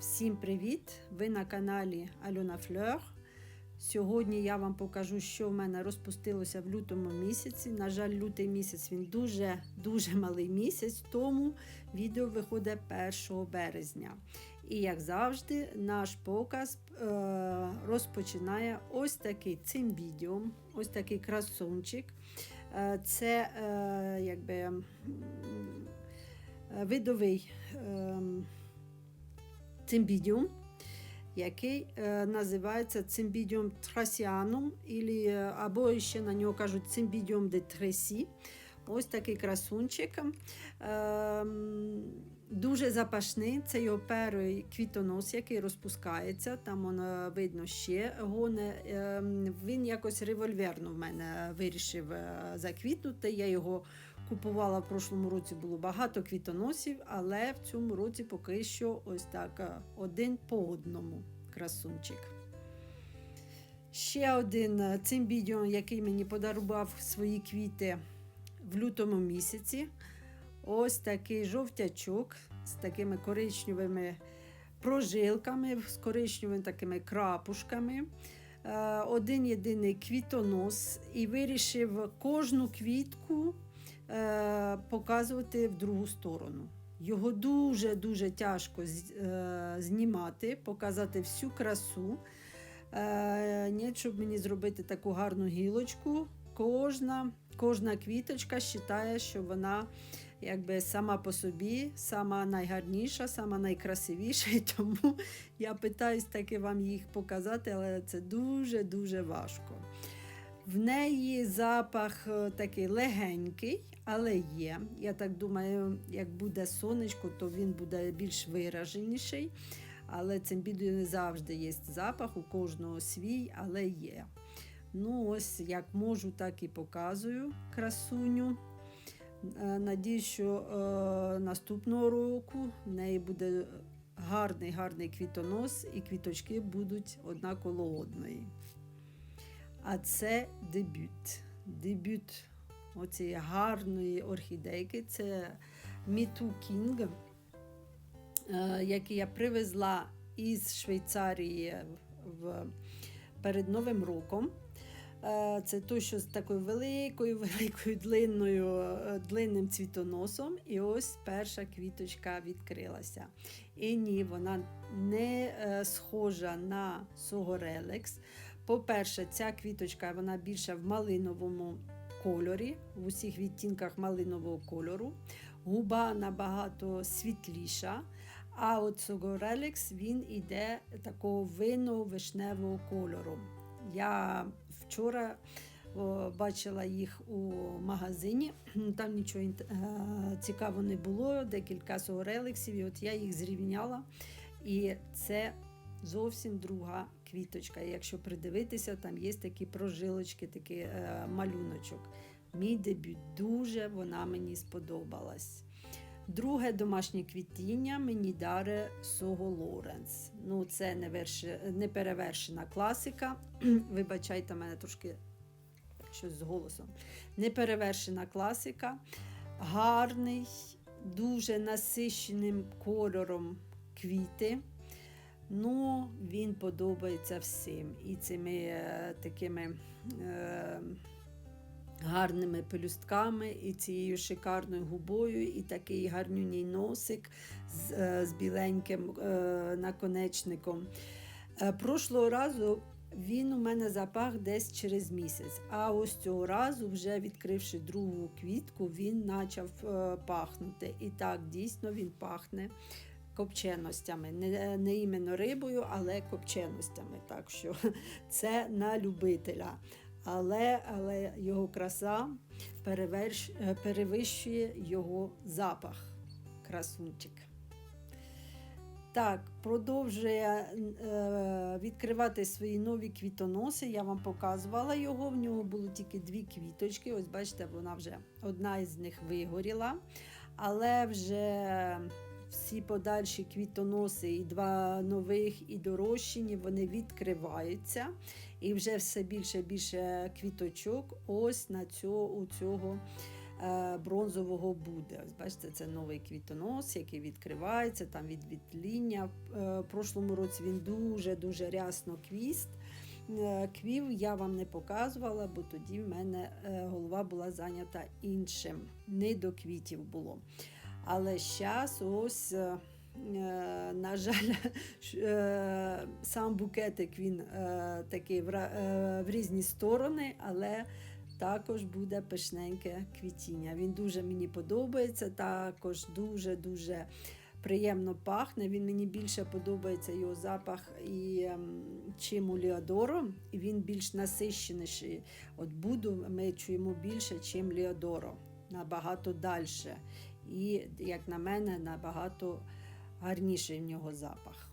Всім привіт! Ви на каналі Альона Флер. Сьогодні я вам покажу, що в мене розпустилося в лютому місяці. На жаль, лютий місяць він дуже дуже малий місяць, тому відео виходить 1 березня. І як завжди, наш показ е, розпочинає ось такий цим відео, ось такий красунчик. Е, це е, якби е, видовий. Е, цимбідіум, який е, називається цимбідіум трасіанум, е, або ще на нього кажуть цимбідіум де тресі. Ось такий красунчик. Е, дуже запашний. Це його перший квітонос, який розпускається. Там воно видно ще гоне. Е, він якось револьверно в мене вирішив е, заквітнути. Я його купувала в прошлому році, було багато квітоносів, але в цьому році поки що ось так е, один по одному красунчик. Ще один е, цимбідіон, який мені подарував свої квіти в лютому місяці. Ось такий жовтячок з такими коричневими прожилками, з коричневими такими крапушками. Е, Один єдиний квітонос і вирішив кожну квітку показувати в другу сторону. Його дуже-дуже тяжко е, знімати, показати всю красу. Е, ні, щоб мені зробити таку гарну гілочку, кожна, кожна квіточка вважає, що вона якби сама по собі, сама найгарніша, сама найкрасивіша. І тому я питаюсь таки вам їх показати, але це дуже-дуже важко. В неї запах е, такий легенький, але є. Я так думаю, як буде сонечко, то він буде більш вираженіший. Але цим бідою не завжди є запах, у кожного свій, але є. Ну, ось як можу, так і показую красуню. Е, Надіюсь, що е, наступного року в неї буде гарний гарний квітонос, і квіточки будуть одна коло одної. А це дебют. Дебют оцієї гарної орхідейки. Це Міту Кінг, е, який я привезла із Швейцарії в, перед Новим роком. Е, Це той, що з такою великою, великою длинною, е, длинним цвітоносом. І ось перша квіточка відкрилася. І ні, вона не схожа на Согорелекс. По-перше, ця квіточка вона більше в малиновому кольорі, в усіх відтінках малинового кольору. Губа набагато світліша. А от Согорелекс він іде такого винно-вишневого кольору. Я вчора о, бачила їх у магазині, там нічого е, цікавого не було, декілька согорелексів, і от я їх зрівняла. І це зовсім друга квіточка. Якщо придивитися, там є такі прожилочки, такий е, малюночок. Мій дебют дуже вона мені сподобалась. Друге домашнє квітіння мені даре Сого Лоренс. Ну, це не, верши, не перевершена класика. Вибачайте мене трошки щось з голосом. Неперевершена класика. Гарний, дуже насищеним кольором квіти. Ну, він подобається всім. І цими е, такими. Е, гарними пелюстками, і цією шикарною губою, і такий гарнюній носик з, е, з біленьким е, наконечником. Е, прошлого разу він у мене запах десь через місяць. А ось цього разу, вже відкривши другу квітку, він почав е, пахнути. І так, дійсно, він пахне. Копченостями, не, не іменно рибою, але копченостями. Так що це на любителя але, але його краса переверш, е, перевищує його запах. Красунчик. Так, продовжує е, відкривати свої нові квітоноси. Я вам показувала його. В нього було тільки дві квіточки. Ось бачите, вона вже одна із них вигоріла. Але вже всі подальші квітоноси, і два нових, і дорощені, вони відкриваються. І вже все більше і більше квіточок ось на цього, у цього е, бронзового буде. Бачите, це новий квітонос, який відкривається там від відління. Е, В прошлому році він дуже-дуже рясно квіст. Е, Квів я вам не показувала, бо тоді в мене голова була зайнята іншим. Не до квітів було. Але зараз ось. е, е, На жаль, е, сам букетик він такий в, різні сторони, але також буде пишненьке квітіння. Він дуже мені подобається, також дуже-дуже приємно пахне. Він мені більше подобається його запах і ем, чим у Ліодоро, і він більш насищеніший. От буду ми чуємо більше, чим Ліодоро, набагато далі. І, як на мене, набагато гарніший в нього запах.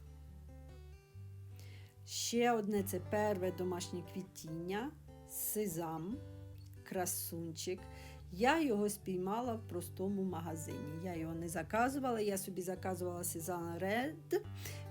Ще одне це перве домашнє квітіння, сезам, красунчик. Я його спіймала в простому магазині. Я його не заказувала, я собі заказувала сезам Red.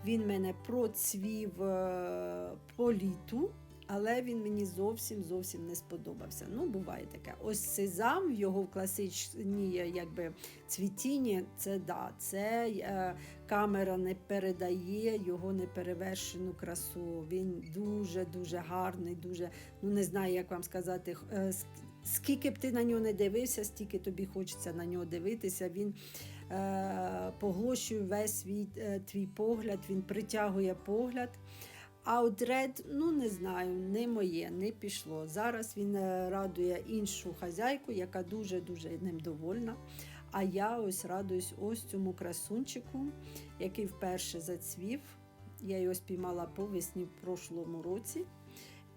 Він мене процвів е, по літу, але він мені зовсім зовсім не сподобався. Ну, буває таке. Ось сезам його в класичній якби, цвітінні, це да, це е, камера не передає його неперевершену красу. Він дуже-дуже гарний, дуже, ну не знаю, як вам сказати. е, Скільки б ти на нього не дивився, стільки тобі хочеться на нього дивитися. Він е, поглощує весь свій е, твій погляд, він притягує погляд. А от Ред, ну не знаю, не моє, не пішло. Зараз він е, радує іншу хазяйку, яка дуже-дуже ним довольна. А я ось радуюсь ось цьому красунчику, який вперше зацвів. Я його спіймала по весні в прошлому році.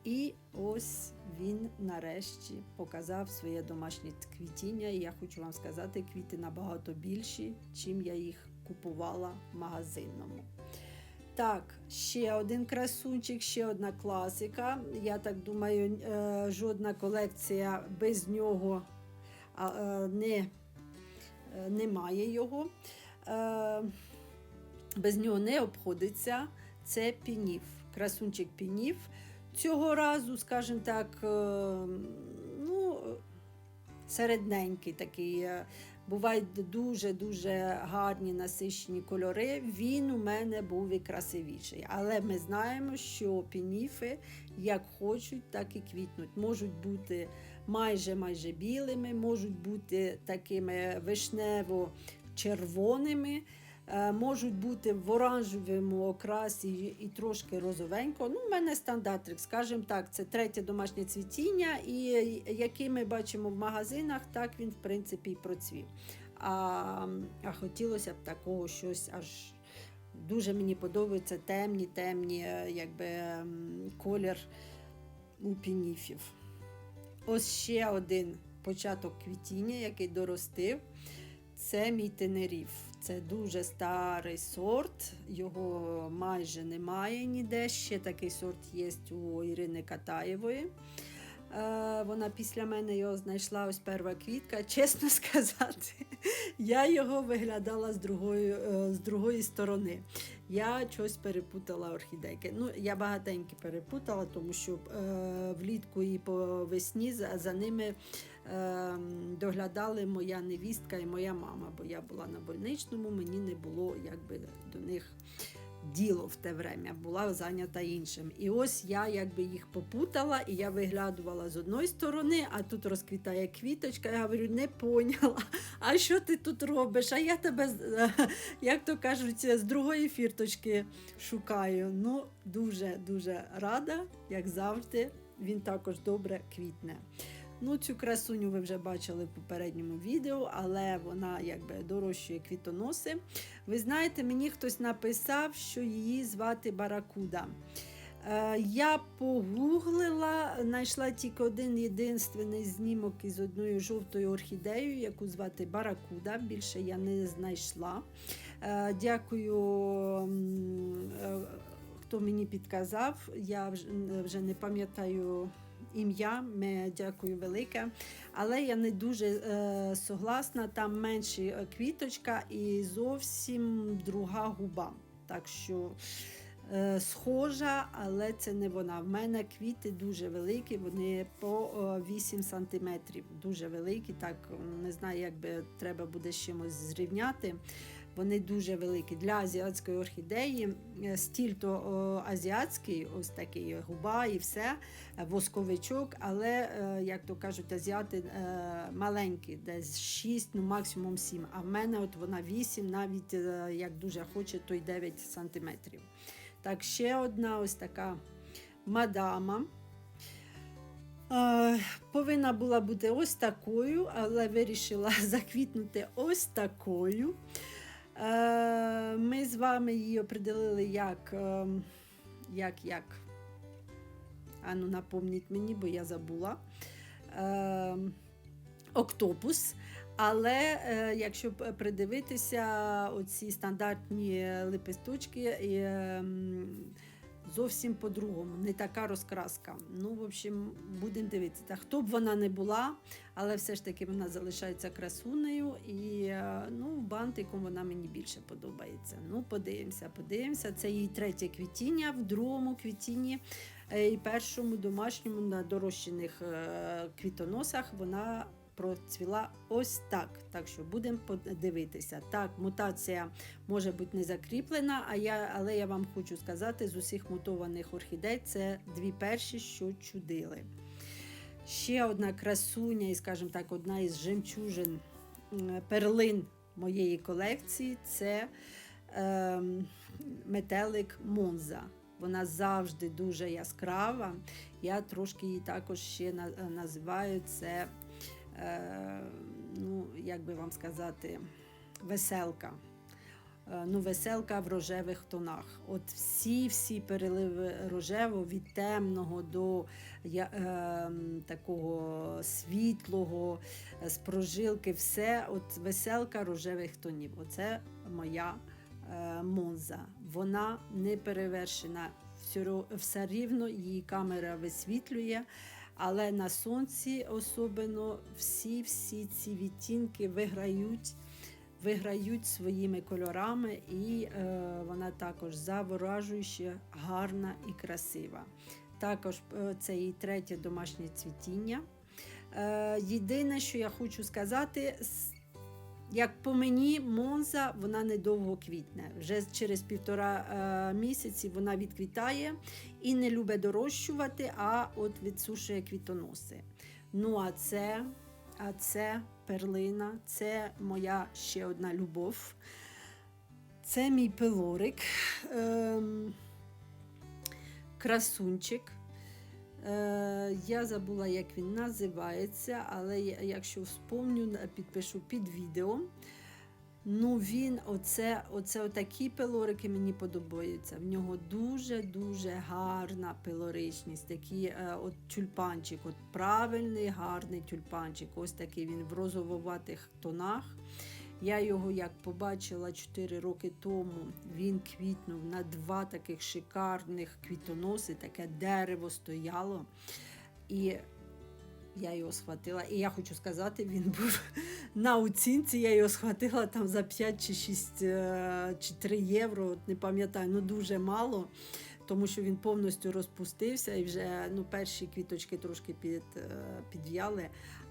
І ось він нарешті показав своє домашнє квітіння. І я хочу вам сказати, квіти набагато більші, чим я їх купувала в магазинному. Так, ще один красунчик, ще одна класика. Я так думаю, е, жодна колекція без нього е, не, е, немає його. Без нього не обходиться. Це пінів. Красунчик пінів. Цього разу, скажімо так, ну, середненький такий. Бувають дуже-дуже гарні насичені кольори. Він у мене був і красивіший. Але ми знаємо, що пініфи як хочуть, так і квітнуть. Можуть бути майже майже білими, можуть бути такими вишнево-червоними. Е, Можуть бути в оранжевому окрасі і- трошки розовенько. Ну, у мене стандартрик, скажімо так, це третє домашнє цвітіння, і який ми бачимо в магазинах, так він в принципі і процвів. А, а хотілося б такого щось аж дуже мені подобається темні, темні, е, якби колір у пініфів. Ось ще один початок квітіння, який доростив. Це мій тенерів. Це дуже старий сорт, його майже немає ніде. Ще такий сорт є у Ірини Катаєвої. Е, Вона після мене його знайшла ось перша квітка. Чесно сказати, я його виглядала з другої, е, з другої сторони. Я щось перепутала орхідейки. Ну, я багатенькі перепутала, тому що е, влітку і по весні за, за ними е, доглядали моя невістка і моя мама, бо я була на больничному, мені не було якби до них діло в те время, була зайнята іншим. І ось я якби їх попутала, і я виглядувала з одної сторони, а тут розквітає квіточка. Я говорю, не поняла. А що ти тут робиш? А я тебе, як то кажуть, з другої фірточки шукаю. Ну, дуже дуже рада, як завжди. Він також добре квітне. Ну, цю красуню ви вже бачили в попередньому відео, але вона якби дорощує квітоноси. Ви знаєте, мені хтось написав, що її звати Баракуда. Е, Я погуглила, знайшла тільки один єдинственний знімок із одною жовтою орхідеєю, яку звати Баракуда. Більше я не знайшла. Е, Дякую, е, хто мені підказав. Я вже не пам'ятаю ім'я. Дякую велике. Але я не дуже е, согласна. Там менше е, квіточка і зовсім друга губа. Так що е, схожа, але це не вона. В мене квіти дуже великі, вони по е, 8 сантиметрів. Дуже великі. Так не знаю, як треба буде з чимось зрівняти. Вони дуже великі. Для азіатської орхідеї е, стіль то азіатський, ось такий губа і все, е, восковичок, але, е, як то кажуть, азіати маленькі, десь 6, ну максимум 7. А в мене от вона 8, навіть як дуже хоче, то й 9 сантиметрів. Так, ще одна ось така мадама. Повинна була бути ось такою, але вирішила заквітнути ось такою. Е, ми з вами її определили як, е, як, як. Ану, напомніть мені, бо я забула. Е, октопус. Але якщо придивитися, оці стандартні лепесточки е, м, зовсім по-другому, не така розкраска. Ну, в общем, будемо дивитися. Хто б вона не була, але все ж таки вона залишається красунею, і е, ну, бантиком вона мені більше подобається. Ну, подивимося, подивимося. Це її третє квітіння в другому квітінні. е, І першому домашньому на дорощених е, квітоносах вона процвіла ось так. Так що будемо подивитися. Так, мутація може бути не закріплена, а я, але я вам хочу сказати, з усіх мутованих орхідей це дві перші, що чудили. Ще одна красуня, і, скажімо так, одна із жемчужин перлин моєї колекції це ем, метелик Монза. Вона завжди дуже яскрава. Я трошки її також ще називаю це, е, ну, як би вам сказати, веселка. Е, Ну, веселка в рожевих тонах. От всі-всі переливи рожевого від темного до я, е, такого світлого, е, з прожилки, все от веселка рожевих тонів. Оце моя е, Монза. Вона не перевершена. Все рівно її камера висвітлює. Але на сонці особливо всі-всі ці відтінки виграють виграють своїми кольорами, і е, вона також заворажуюча, гарна і красива. Також е, це її третє домашнє цвітіння. Е, єдине, що я хочу сказати, як по мені, Монза вона недовго квітне. Вже через півтора е, місяці вона відквітає і не любить дорощувати, а от відсушує квітоноси. Ну а це, а це перлина, це моя ще одна любов. Це мій пилорик, ем, красунчик. Е, я забула, як він називається, але якщо вспомню, підпишу під відео. Ну, він, оце, оце отакі пилорики мені подобаються. В нього дуже-дуже гарна пилоричність, такий е, от тюльпанчик, от правильний, гарний тюльпанчик. Ось такий він в розовуватих тонах. Я його як побачила 4 роки тому, він квітнув на два таких шикарних квітоноси, таке дерево стояло. І я його схватила. І я хочу сказати, він був на оцінці, я його схватила там за 5 чи 6 е, чи 3 євро, не пам'ятаю, ну дуже мало. Тому що він повністю розпустився і вже ну, перші квіточки трошки під, е, підв'яли.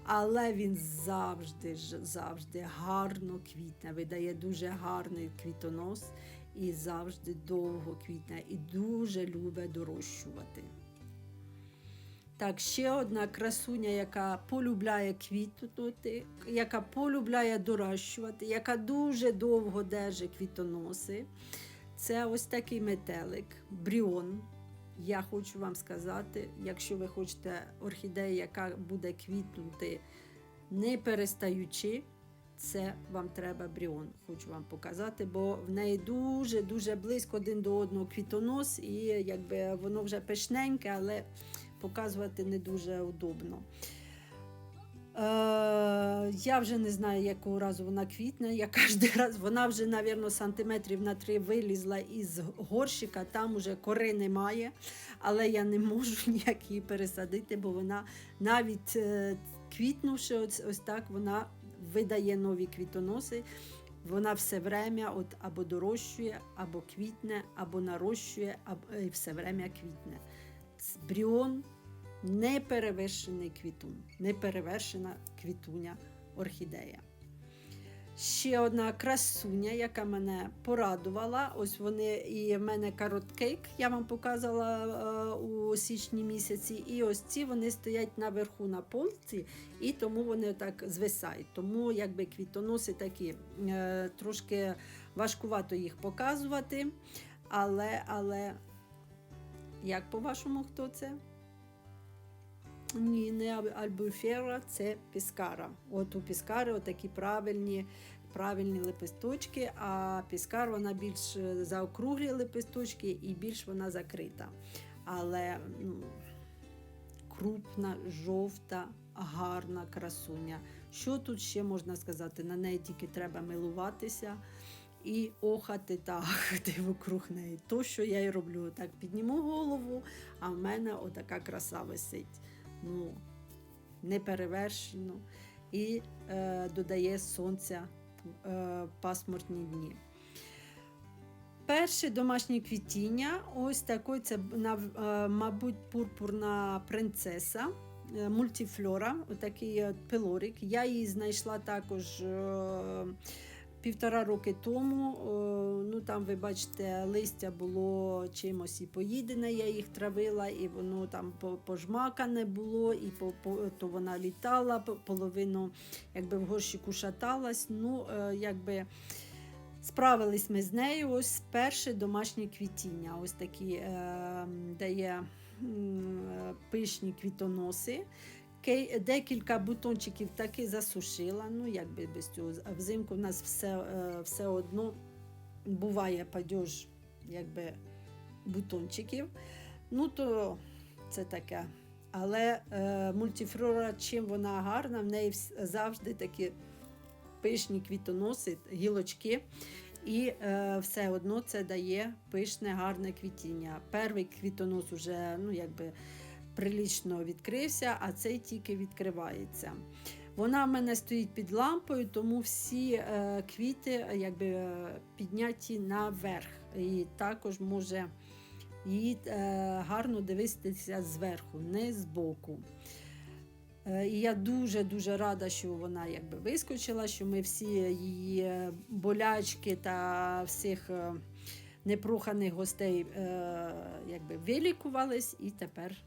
Але він завжди завжди гарно квітне, видає дуже гарний квітонос і завжди довго квітне, і дуже любить дорощувати. Так, ще одна красуня, яка полюбляє квітнути, яка полюбляє дорощувати, яка дуже довго держить квітоноси. Це ось такий метелик, бріон. Я хочу вам сказати, якщо ви хочете орхідею, яка буде квітнути не перестаючи, це вам треба бріон. Хочу вам показати, бо в неї дуже-дуже близько один до одного квітонос, і якби воно вже пишненьке, але показувати не дуже удобно. Е, я вже не знаю, якого разу вона квітне. Я кожен раз, вона вже, мабуть, сантиметрів на три вилізла із горщика, там уже кори немає, але я не можу ніяк її пересадити, бо вона навіть е, квітнувши ось, ось так, вона видає нові квітоноси. Вона все время от або дорощує, або квітне, або нарощує, або і все время квітне. Бріон неперевершений квітун, неперевершена квітуня орхідея. Ще одна красуня, яка мене порадувала. Ось вони і в мене кароткейк, я вам показувала е, у січні місяці. І ось ці вони стоять наверху на полці, і тому вони так звисають. Тому якби квітоноси такі е, трошки важкувато їх показувати. Але, але, як по-вашому, хто це? Ні, не Аль- альбуфера, це піскара. От у піскари отакі правильні, правильні лепесточки, а піскар вона більш е, заокруглі лепесточки і більш вона закрита. Але ну, крупна, жовта, гарна красуня. Що тут ще можна сказати? На неї тільки треба милуватися і охати та ахати вокруг неї. То, що я й роблю, так підніму голову, а в мене отака краса висить. Ну, неперевершено і е, додає сонця е, пасмурні дні. Перше домашнє квітіння, ось такий, це е, мабуть, пурпурна принцеса. е, Мультифлора, отакий от пилорик. Я її знайшла також е, півтора роки тому. Е, ну там, ви бачите, листя було чимось і поїдене, я їх травила, і воно там по- пожмакане було, і по, то вона літала, половину якби в горщику шаталась. Ну, е, якби справились ми з нею. Ось перше домашнє квітіння. Ось такі е, дає е, пишні квітоноси. Кей- Декілька бутончиків таки засушила. Ну, якби без цього. Взимку в нас все, е, все одно буває падеж якби, бутончиків. Ну, то це таке. Але е, мультифлора, чим вона гарна, в неї завжди такі пишні квітоноси, гілочки. І е, все одно це дає пишне, гарне квітіння. Перший квітонос вже ну, якби, прилічно відкрився, а цей тільки відкривається. Вона в мене стоїть під лампою, тому всі е, квіти е, якби, е, підняті наверх. І також може її гарно дивитися зверху, не збоку. І я дуже-дуже рада, що вона якби вискочила, що ми всі її болячки та всіх непроханих гостей якби вилікувались і тепер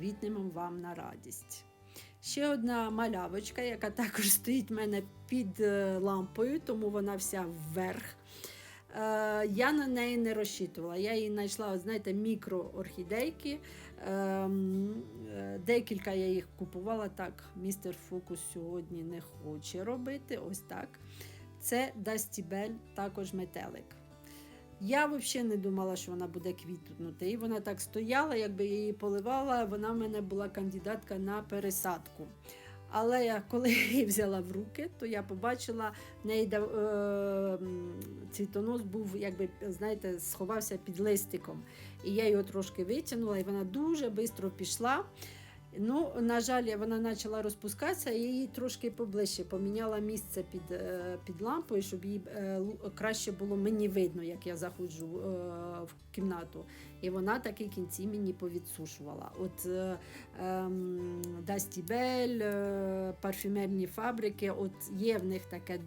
квітнемо вам на радість. Ще одна малявочка, яка також стоїть в мене під е, лампою, тому вона вся вверх. Е, я на неї не розчитувала. Я її знайшла, знаєте, мікроорхідейки. Ем, е, Декілька я їх купувала так. Містер Фокус сьогодні не хоче робити. Ось так. Це Дастібель, також метелик. Я взагалі не думала, що вона буде квітнути. І вона так стояла, якби я її поливала, вона в мене була кандидатка на пересадку. Але я, коли її взяла в руки, то я побачила, в неї е, цвітонос був, якби, знаєте, сховався під листиком. І я його трошки витягнула, і вона дуже швидко пішла. Ну, на жаль, вона почала розпускатися, і її трошки поближче поміняла місце під, е, під лампою, щоб їй е, краще було мені видно, як я заходжу е, в кімнату. І вона таки кінці мені повідсушувала. От ем, Дасті Бель, е, парфюмерні фабрики, от є в них таке,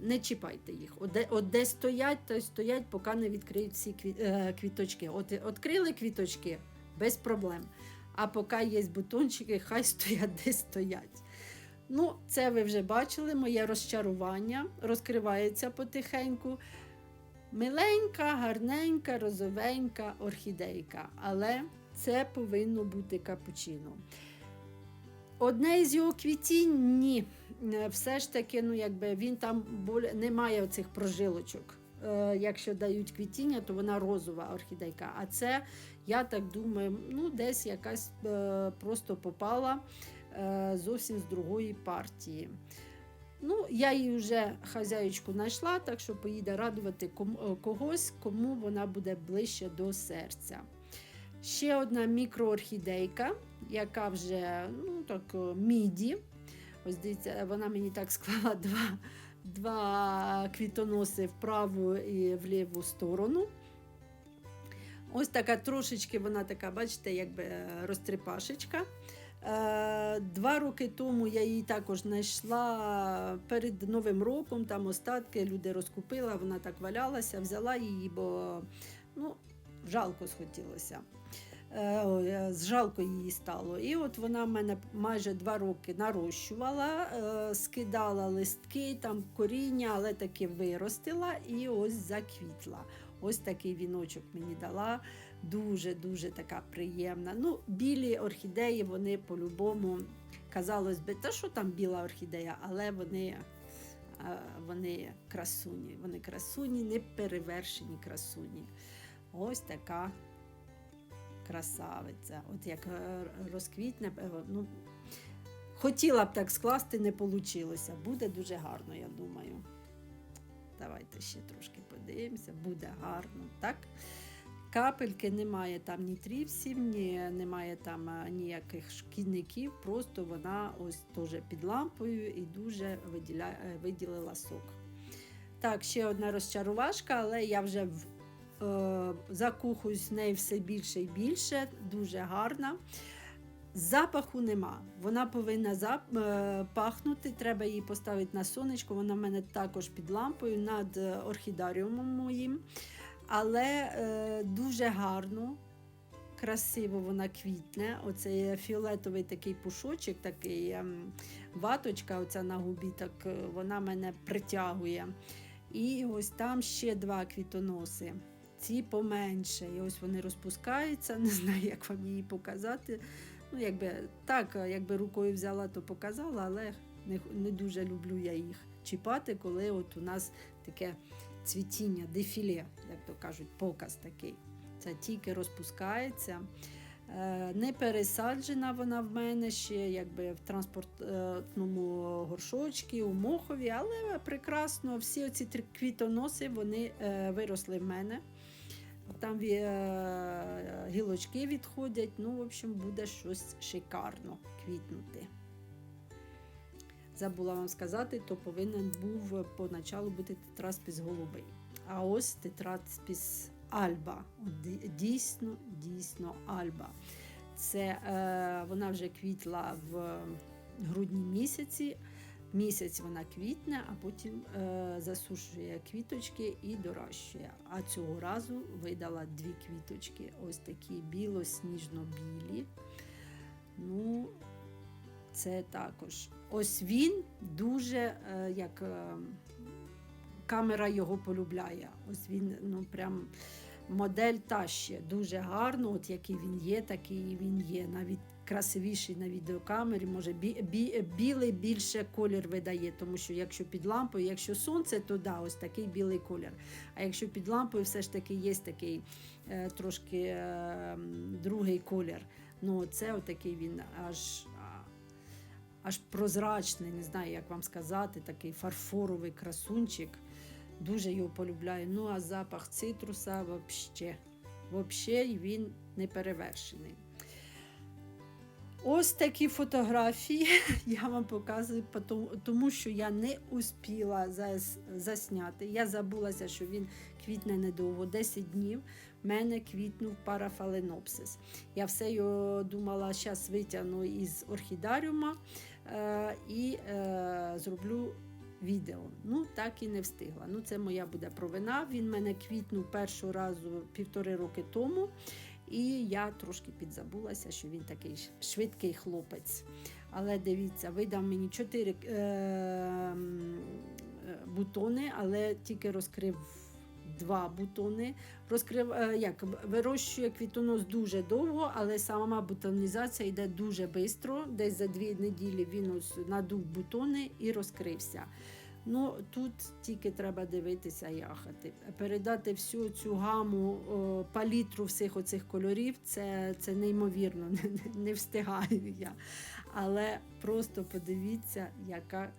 не чіпайте їх. От де, от де стоять, то стоять, поки не відкриють всі квіточки. От відкрили квіточки без проблем. А поки є бутончики, хай стоять, де стоять. Ну, це ви вже бачили, моє розчарування розкривається потихеньку. Миленька, гарненька, розовенька орхідейка, але це повинно бути капучино. Одне із його квітінь ні. Е, Все ж таки, ну, якби він там не має оцих прожилочок. Е, якщо дають квітіння, то вона розова орхідейка. А це, я так думаю, ну, десь якась е, просто попала е, зовсім з другої партії. Ну, я її вже хазяєчку знайшла, так що поїде радувати е, когось, кому вона буде ближче до серця. Ще одна мікроорхідейка, яка вже ну, так, міді. Ось дивіться, вона мені так склала два, два квітоноси в праву і в ліву сторону. Ось така трошечки вона така, бачите, якби е, розтрипашечка. Е, Два роки тому я її також знайшла перед Новим роком, там остатки люди розкупила, вона так валялася, взяла її, бо ну, жалко схотілося. Е, З жалко її стало. І от вона в мене майже два роки нарощувала, скидала листки, там коріння, але таки виростила і ось заквітла. Ось такий віночок мені дала. Дуже-дуже така приємна. Ну, білі орхідеї, вони по-любому, казалось би, та що там біла орхідея, але вони, вони красуні. Вони красуні, неперевершені красуні. Ось така красавиця. От як е, розквітне, е, ну, хотіла б так скласти, не вийшло. Буде дуже гарно, я думаю. Давайте ще трошки подивимося, буде гарно, так? Капельки немає там ні тріпсів, ні, немає там ніяких шкідників, просто вона ось теж під лампою і дуже виділя, е, виділила сок. Так, ще одна розчарувашка, але я вже е, закухуюсь в неї все більше і більше, дуже гарна. Запаху нема. Вона повинна зап... е, пахнути. Треба її поставити на сонечко. Вона в мене також під лампою над е, орхідаріумом моїм. Але е, дуже гарно, красиво вона квітне. Оцей фіолетовий такий пушочок, такий ем, ваточка оця на губі, так е, вона мене притягує. І ось там ще два квітоноси. Ці поменше. І ось вони розпускаються. Не знаю, як вам її показати. Ну, якби так, якби рукою взяла, то показала, але не, не дуже люблю я їх чіпати, коли от у нас таке цвітіння, дефіле, як то кажуть, показ такий. Це тільки розпускається. Е, Не пересаджена вона в мене ще якби в транспортному горшочці, у мохові, але прекрасно всі оці квітоноси вони е, виросли в мене. Там е, гілочки відходять. Ну, в общем, буде щось шикарно квітнути. Забула вам сказати, то повинен був поначалу бути тетраспіс голубий. А ось тетраспіс альба. Дійсно, дійсно альба. Це е, вона вже квітла в грудні місяці. Місяць вона квітне, а потім е, засушує квіточки і дорощує. А цього разу видала дві квіточки, ось такі біло-сніжно-білі. Ну, це також. Ось він дуже е, як е, камера його полюбляє. Ось він ну прям модель та ще дуже гарно, от який він є, такий він є. Навіть красивіший на відеокамері. Може, бі, бі, білий більше колір видає, тому що якщо під лампою, якщо сонце, то да, ось такий білий колір. А якщо під лампою, все ж таки є такий е, трошки е, другий колір. Ну, це отакий він аж. Аж прозрачний, не знаю, як вам сказати, такий фарфоровий красунчик. Дуже його полюбляю. Ну, а запах цитруса взагалі. Взагалі він не перевершений. Ось такі фотографії я вам показую, тому що я не успіла засняти. Я забулася, що він квітне недовго, 10 днів. В мене квітнув парафаленопсис. Я все його думала, зараз витягну із орхідаріума е, і е, зроблю відео. Ну, так і не встигла. Ну, це моя буде провина. Він мене квітнув першого разу півтори роки тому. І я трошки підзабулася, що він такий швидкий хлопець. Але дивіться, видав мені чотири е, е, бутони, але тільки розкрив два бутони. Розкрив, е, як, вирощує квітонос дуже довго, але сама бутонізація йде дуже швидко. Десь за дві неділі він ось надув бутони і розкрився. Ну тут тільки треба дивитися яхати. Передати всю цю гаму о, палітру всіх оцих кольорів, це, це неймовірно, не, не, встигаю я. Але просто подивіться, яка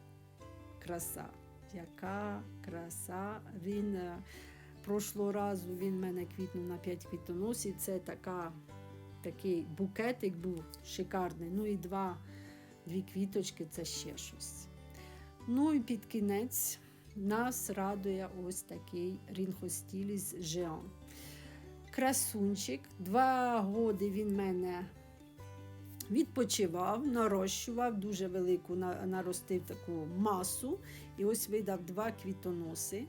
краса. Яка краса. Він е, прошлого разу він мене квітнув на 5 квітоносів. Це така, такий букетик був шикарний. Ну і два, дві квіточки це ще щось. Ну і під кінець нас радує ось такий рінхостіліс Жеон. Красунчик. Два роки він мене відпочивав, нарощував, дуже велику наростив таку масу. І ось видав два квітоноси.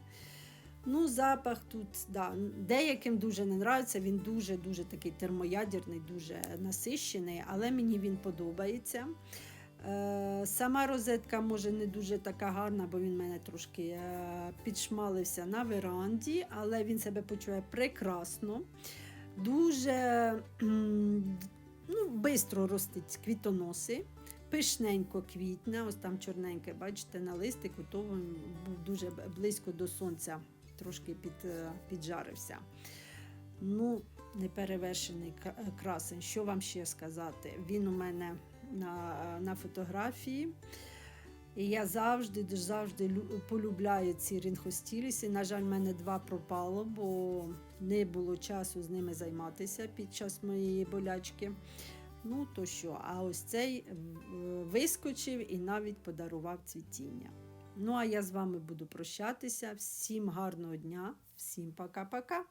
Ну, запах тут, да, деяким дуже не нравиться, він дуже-дуже такий термоядерний, дуже насищений, але мені він подобається. Е, сама розетка може не дуже така гарна, бо він мене трошки е, підшмалився на веранді, але він себе почуває прекрасно. Дуже ну, швидко ростить квітоноси, пишненько квітне, ось там чорненьке, бачите, на листику, то він був дуже близько до сонця, трошки під, е, піджарився. Ну, неперевершений красень. Що вам ще сказати? Він у мене на, на фотографії. І я завжди, завжди полюбляю ці рінхостіліси. На жаль, в мене два пропало, бо не було часу з ними займатися під час моєї болячки. Ну то що, а ось цей е, вискочив і навіть подарував цвітіння. Ну а я з вами буду прощатися. Всім гарного дня, всім пока-пока.